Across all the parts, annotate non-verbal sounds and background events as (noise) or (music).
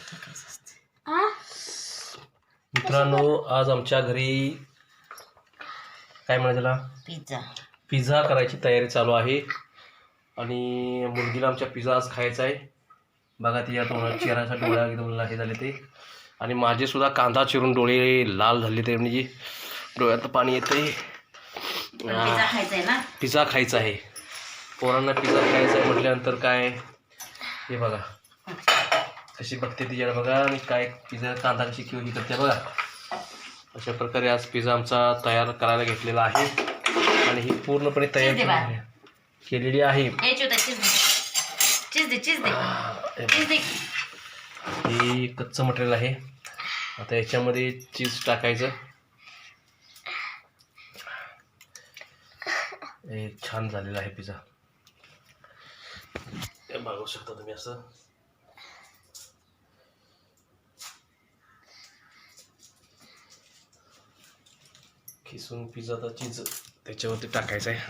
टाकायचं असतं आ मित्रांनो आज आमच्या घरी काय म्हणायचं त्याला? पिझ्झा. पिझ्झा करायची तयारी चालू आहे. आणि मुलगीला आमच्या पिझ्झा आज खायचा आहे. बघा तिच्या तोंडात चेहऱ्याचा डोळ्या एकदम हे झाले ते. आणि माझे सुद्धा कांदा चिरून डोळे लाल झाले ते म्हणजे डोळ्यात पाणी येते पण पिझ्झा खायचा आहे ना? पिझ्झा खायचा आहे. पोरांना पिझ्झा खायचा आहे म्हटल्यानंतर काय? हे बघा. कशी बघते तिच्याकडे बघा आणि काय पिझ्झा कांदा कशी किंवा ही करते बघा. अशा प्रकारे आज पिझ्झा आमचा तयार करायला घेतलेला आहे. आणि ही पूर्णपणे तयार. केलेली- आहे. हे कच्चं मटेरियल आहे. आता याच्यामध्ये चीज टाकायचं. हे छान झालेलं आहे पिझ्झा. बघू शकता तुम्ही असं? खिसून पिझ्झाचा चीज त्याच्यावरती टाकायचं आहे.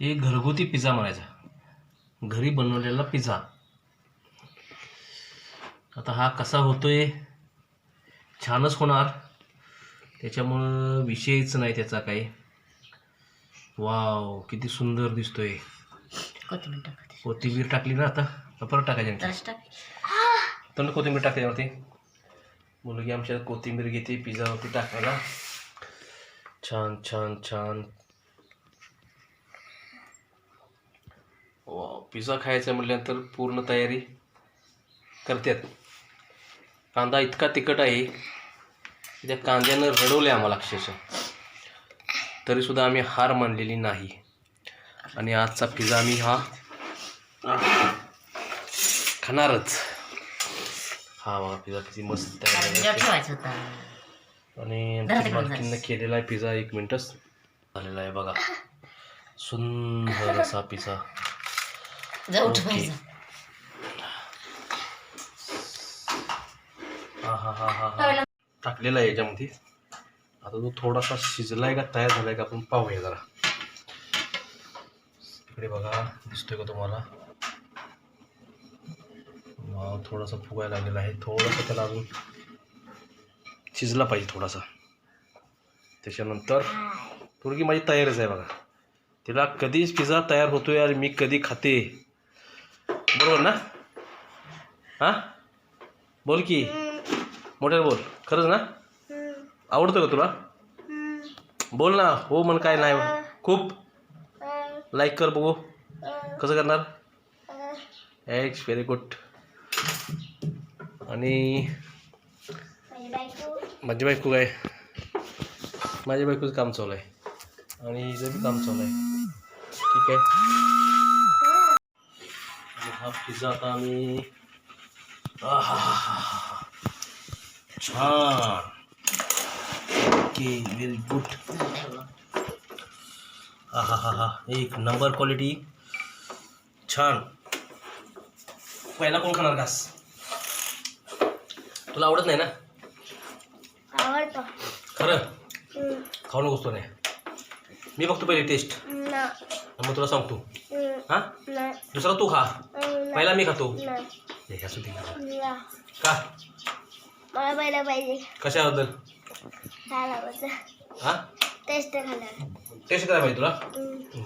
हे घरगुती पिझ्झा म्हणायचा. घरी बनवलेला पिझ्झा. आता हा कसा होतोय? छानच होणार. त्याच्यामुळं विषयच नाही त्याचा काही. वाव किती सुंदर दिसतोय. कोथिंबीर टाकली ना आता. परत टाकायची तर कोथिंबीर टाकते त्यावरती. मुलगी आमच्या कोथिंबीर घेते पिझ्झावरती टाकायला. छान छान छान. वा पिझ्झा खायचा म्हटल्यानंतर पूर्ण तयारी करतात. कांदा इतका तिखट आहे त्या कांद्यानं रडवले आम्हाला अक्षरशः. तरीसुद्धा आम्ही हार मानलेली नाही. आणि आजचा पिझ्झा आम्ही हा खाणारच. हा बघा पिझ्झा किती मस्त तयार. ठेवायचं होता. आणि मालकीनं केलेला आहे पिझ्झा एक मिनिटच झालेला आहे बघा. सुंदर असा पिझ्झा जाऊ ओके. ठेवायचं हा हा हा हा हा. टाकलेला आहे याच्यामध्ये. आता तो थोडासा शिजलाय का तयार झालाय का आपण पाहूया जरा. इकडे बघा दिसतोय का तुम्हाला? थोडासा फुगायला लागलेला आहे. थोडासा त्याला अजून शिजला पाहिजे थोडासा. त्याच्यानंतर पोरगी माझी तयारच आहे बघा. तिला कधीच पिझ्झा तयार होतोय आणि मी कधी खाते. बरोबर ना? हां? बोल की. मोठ्याने बोल. खरंच ना? आवडतं का तुला? बोल ना. हो म्हण काय नाही खूप. लाईक कर बघू. कसं करणार? एक्स व्हेरी गुड आणि माझी बायको. काय? माझ्या बायकोचं काम चालू आहे. आणि हिचं बी काम चालू आहे. ठीक आहे. हा पिझ्झा आता आम्ही. छान. ओके व्हेरी गुड हा हा हा हा एक नंबर क्वालिटी छान. पहिला कोण खाणार घास? तुला आवडत नाही ना? आवडतो. खरं? खाऊ नकोस तो नाही मी बघतो पहिले टेस्ट ना. मग तुला सांगतो. हां? दुसरा तू खा. पहिला मी खातो. हे का? मला पहिलं पाहिजे. कशाबद्दल? हां? टेस्ट टेस्ट करायला पाहिजे तुला?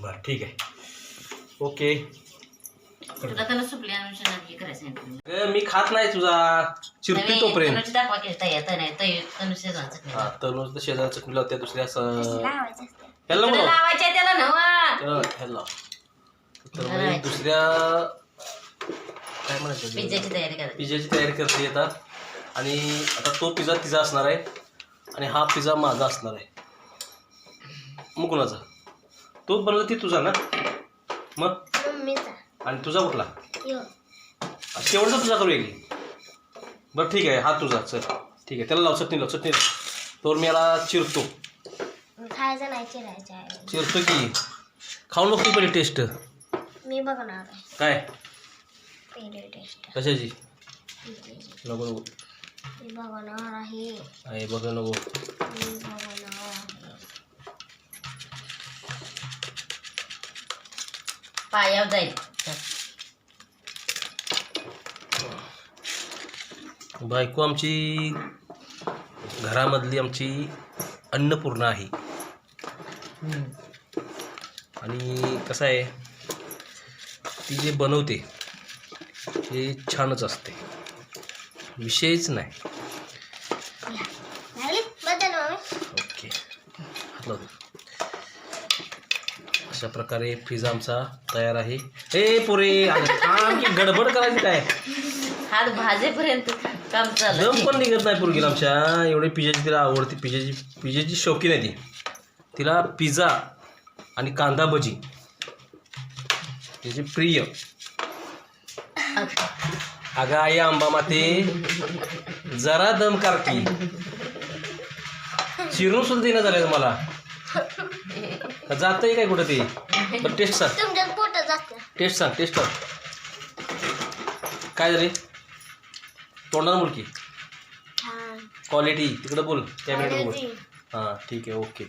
बरं ठीक आहे. ओके तुला त्याला अनुषंगाने मी खात नाही तुझा. चिरती नवीन तोपर्यंत. तनुची दाखवा की तयार तर नाही तय हा तरुण शेजारी चटणी लावते दुसरी असं लावायचं असतं. ह्याला त्याला बोलव. लावायच्या त्याला नवा त्याला ह्याला तर मग लावायचं. दुसऱ्या काय म्हणायचं? पिझ्झाची तयारी करायची पिझ्झाची तयारी करते आता. आणि आता तो पिझ्झा तिचा असणार आहे. आणि हा पिझ्झा माझा असणार आहे. मग कुणाचा? तो बनवला ती तुझा ना? मग? मम्मीचा. आणि तुझा कुठला? यो. शेवटचा तुझा करूया की बरं ठीक आहे. हा तुझा. चल. ठीक आहे. त्याला लाव. चटणी लाव. चटणी लाव. तर मी याला चिरतो. खायचं नाही चिरायचं आहे. चिरतो की. खाऊ नको पहिले टेस्ट मी बघणार आहे. काय? पहिली टेस्ट कशाची? नको नको. मी बघणार आहे. आहे बघ नको. मी बघणार आहे. पायावर जाईल. बायको आमची घरामधली आमची अन्नपूर्णा आहे. आणि कसं आहे ती जे बनवते ते छानच असते. विषयच नाही. ओके. अशा प्रकारे पिझ्झा आमचा तयार आहे. ए पुरे अगं थांब की गडबड करायची काय? हात भाजेपर्यंत. काम दम पण निघत नाही पोरगीला आमच्या एवढे पिझ्झाची तिला आवडते पिझ्झाची पिझ्झाची शौकीन आहे ती. तिला पिझ्झा आणि कांदा भजी. तिची प्रिय. अगं आई आंबा माते. जरा दम कारकी चिरून सुद्धा देणं झालंय मला. जातंय काय कुठं ते? बरं टेस्ट सांग. तुमच्यात पोट जातं टेस्ट सांग टेस्ट सांग काय झाले तोंडाला मुलकी छान क्वालिटी तिकडं बोल कॅमेऱ्याकडे बोल. हां ठीक आहे ओके.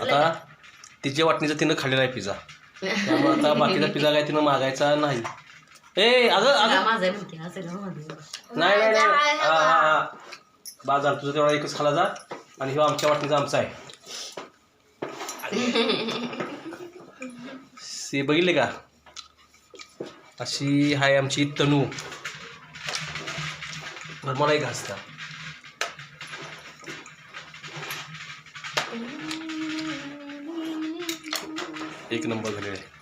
आता तिच्या वाटणीचं तिनं खाल्लेला आहे पिझ्झा त्यामुळे आता बाकीचा (laughs) पिझ्ा काय तिनं मागायचा नाही. ए अगं? अगं. नाही नाही हा. हा हा बाजार तुझं तेवढा एकच खाला जा आणि ह्यो आमच्या वाटणीचा आमचा आहे. (laughs) सी बघितले का? अशी आहे आमची तनू. बरं मला एक घासता एक नंबर झालेला आहे